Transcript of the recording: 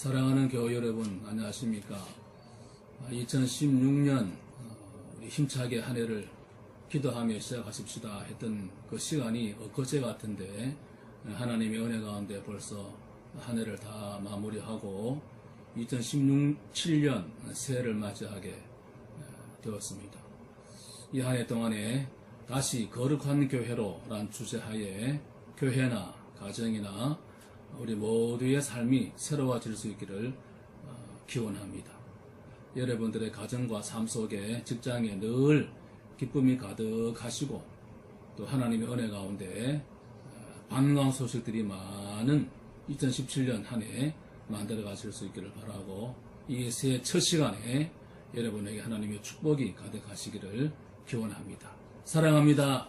사랑하는 교회 여러분, 안녕하십니까. 2016년 우리 힘차게 한 해를 기도하며 시작하십시다 했던 그 시간이 엊그제 같은데 하나님의 은혜 가운데 벌써 한 해를 다 마무리하고 2016년 새해를 맞이하게 되었습니다. 이 한 해 동안에 다시 거룩한 교회로란 주제하에 교회나 가정이나 우리 모두의 삶이 새로워질 수 있기를 어, 기원합니다. 여러분들의 가정과 삶 속에 직장에 늘 기쁨이 가득하시고 또 하나님의 은혜 가운데 어, 반가운 소식들이 많은 2017년 한 해 만들어 가실 수 있기를 바라고 이 새해 첫 시간에 여러분에게 하나님의 축복이 가득하시기를 기원합니다. 사랑합니다.